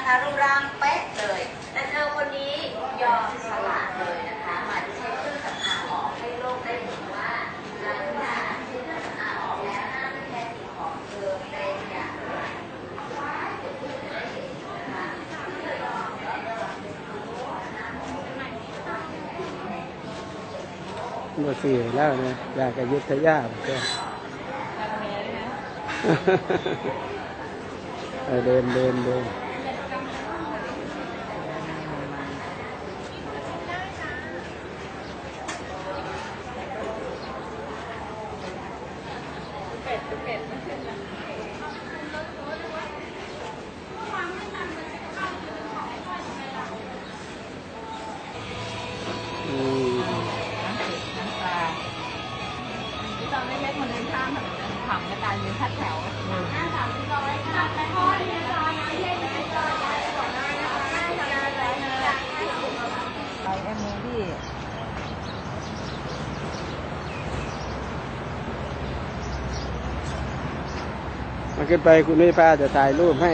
นะคะรูปร่างเป๊ะเลย แต่เธอคนนี้ยอมสละเลยนะคะมาที่ใช้เครื่องสำอางออกให้โลกได้เห็นว่าหลังจากใช้เครื่องสำอางออกแล้วหน้าที่แท้จริงของเธอเป็นอย่างไรว้ายเดี๋ยวพูดจะได้เห็นนะคะมาสื่อแล้วนะอยากกับยุทธยาบ่เจ้าเออเดินเดินเดิน อื มาขึ้นไปคุณนิพาจะถ่ายรูปให้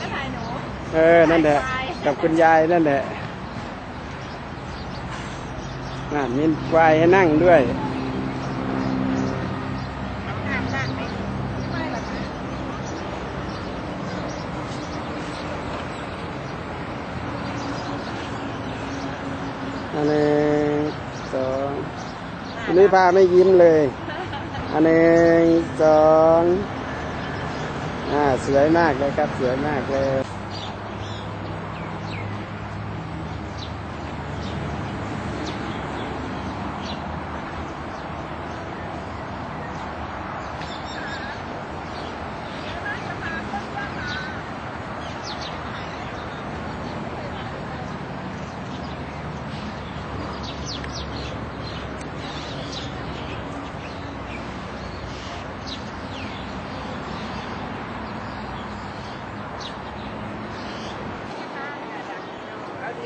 ก็ถ่ายหนู เออ นั่นแหละ กับคุณยายนั่นแหละน่ะมีควายให้นั่งด้วยอ่านดังไหมไม่หรอกนะอันหนึ่งสองคุณนิพาไม่ยิ้มเลย อันหนึ่งสองอ่า สวยมากเลยครับ สวยมากเลย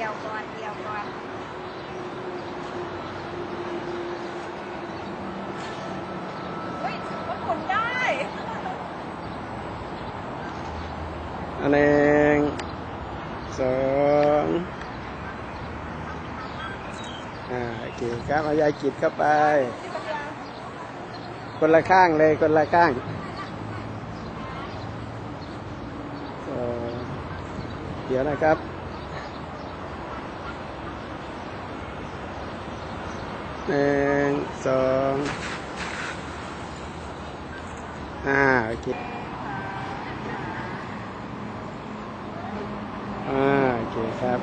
เดียวก่อนเดียวก่อนเฮ้ยมันหมุนได้อันหนึ่งสองอ่าโอเคครับเอายายกิดเข้าไป คนละข้างเลยคนละข้างเดี๋ยวนะครับ หนึ่งสองอ่าโอเคอ่าโอเคครับ